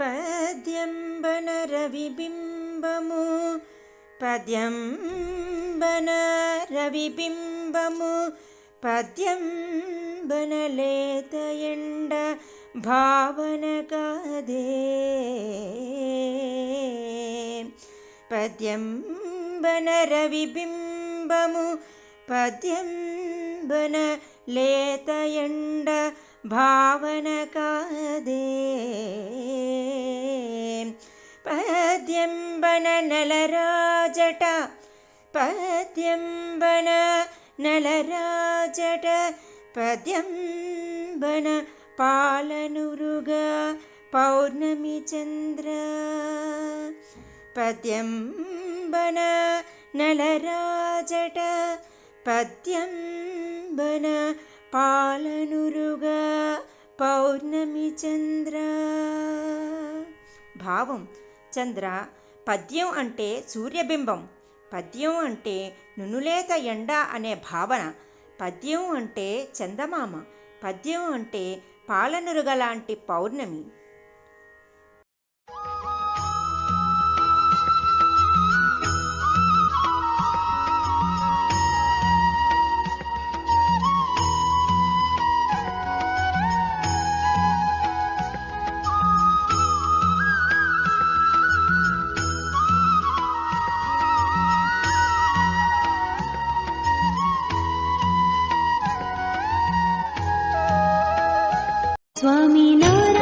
पद्यम्बन रविबिम्बमु पद्यंबन रविबिम्बमु पद्यं बनलेतयण्ड भावनकादे पद्यम्बनरविबिम्बमु पद्यं बन लेतयण्डभावनकादे पद्यं बन नलराजट पद्यम्बन बन नलराजट पद्यम्बन पालनुरुग पौर्णमीचन्द्र పద్యంబన నలరాజట పద్యంబన పాలనురుగా పౌర్ణమి చంద్ర భావం చంద్ర పద్యం అంటే సూర్యబింబం పద్యం అంటే నునులేత ఎండ అనే భావన పద్యం అంటే చందమామ పద్యం అంటే పాలనురుగ లాంటి పౌర్ణమి स्वामी नारायण